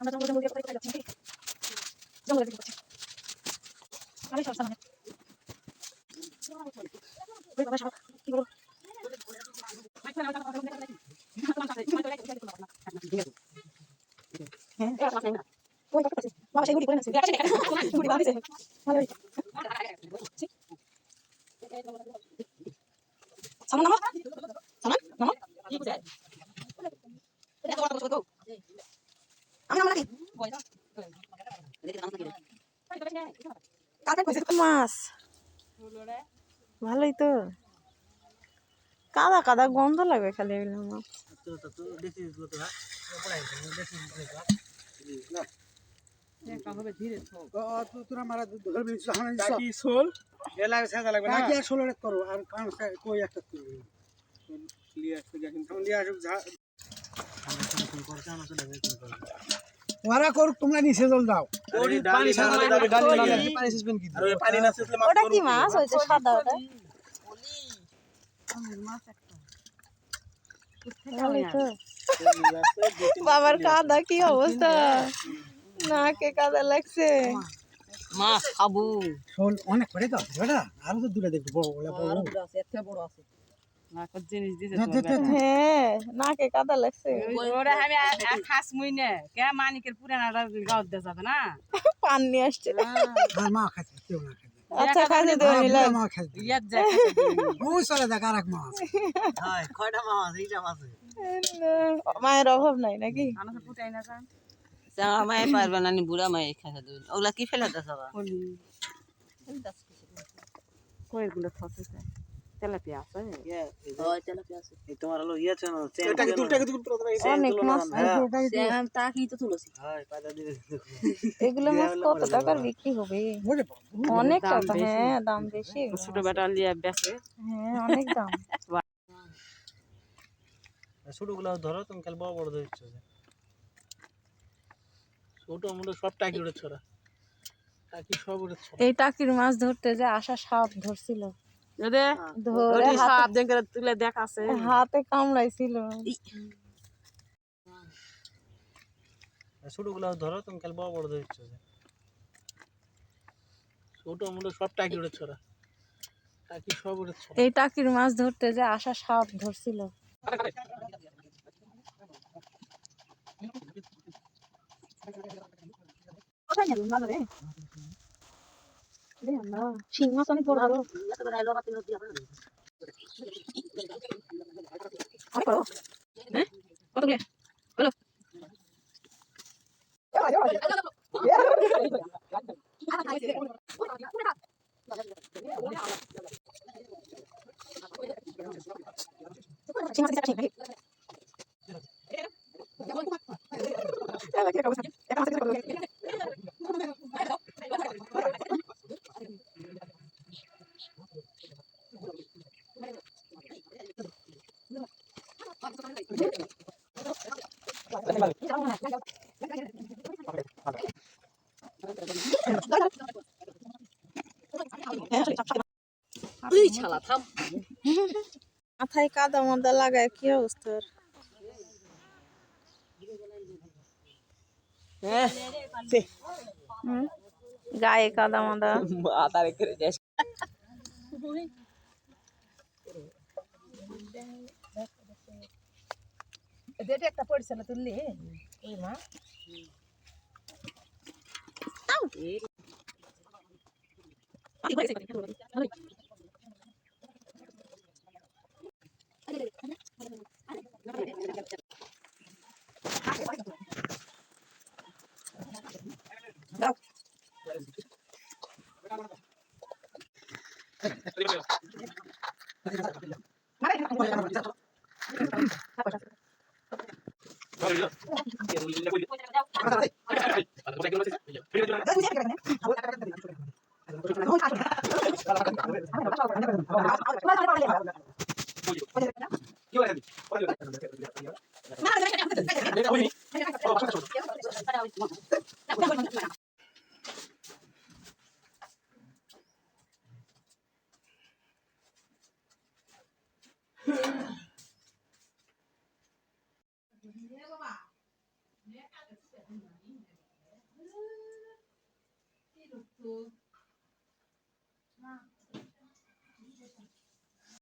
আমরা জঙ্গল জঙ্গল কোথায় যাচ্ছি নাকি? জঙ্গলের দিকে যাচ্ছি। ওই বাবা সব কি বলব? বাবা সেই করে ভালো সামান নামো। সামান নামো। আমি নাকি ভালোই তো কাদা কাদা গন্ধ লাগবে খালি এগুলো মাছ তোরা মারা ধরবি সামনে কি শোল এ লাগবে না বাকি আর কই একটা ওরা করুক তোমরা নিচে জল দাও। পানি সিসবেন কি পানি না ওটা কি মাছ? ওই যে সাদা ওটা? বাবার কাদা কি অবস্থা? নাকে কাদা লাগছে। মাছ খাব। অনেক করে তো বেটা। আরও তো দূরে দেখব বড় বড় বড় বড়। নাকত নাকে কাদা লাগছে। ওরা আমি খাস মুই নে। কে মানিকের দে যাবে না? পান নিয়ে আসছে। মা খাইছে কেউ না খাইছে। আচ্ছা খাইতে দেবো নিলাম। মা খাইছে। ইয়াত যায়। ওই চলে দেখ আর এক হয় কয়টা মাছ এইটা মাছ মায়ের অভাব নাই নাকি? আনা তো ফুটাই না যান মাই পারবে না নি বুড়া মাই খাইতে দেবে ওগুলা কি ফেলে কই গুলো ফসে তেলাপিয়া আছে? হয় তেলাপিয়া আছে। এই তোমার হলো ইয়ে আছে এটা কি দুলটা কি দুলটা অনেক মাছ আমি তাকি তো তুলছি। হয় পাতা দিবে এগুলো মাছ কত টাকার বিক্রি হবে? অনেক টাকা হ্যাঁ দাম বেশি। ছোট বেটা লিয়া বেচে হ্যাঁ অনেক দাম। ছোটগুলো ধরো তুমি কাল বড় বড় ধরছো ছোট মোটো সব টাকি টাকি সব এই টাকির মাছ ধরতে যে আশা সাপ ধরছিল। যদি ধরে সাপ দেখে তুলে দেখাছে। হাতে কামড়াইছিল। ছোটগুলো ধরো তুমি কাল বড় বড় ধরছো ছোট মোটো সব টাকি উঠে ছড়া টাকি সব উঠে এই টাকির মাছ ধরতে যে আশা সাপ ধরছিল। মাছ অনেক বড় আরও অনেক বড় হ্যাঁ কতগুলো বলো শিং মাছ শিং মাথায় কাদা মাদা। লাগায় কি অবস্থা গায়ে কাদা মাদা। আতারে করে এদের একটা পড়ছে না তুললি ওই মা মানে Oh, you. কি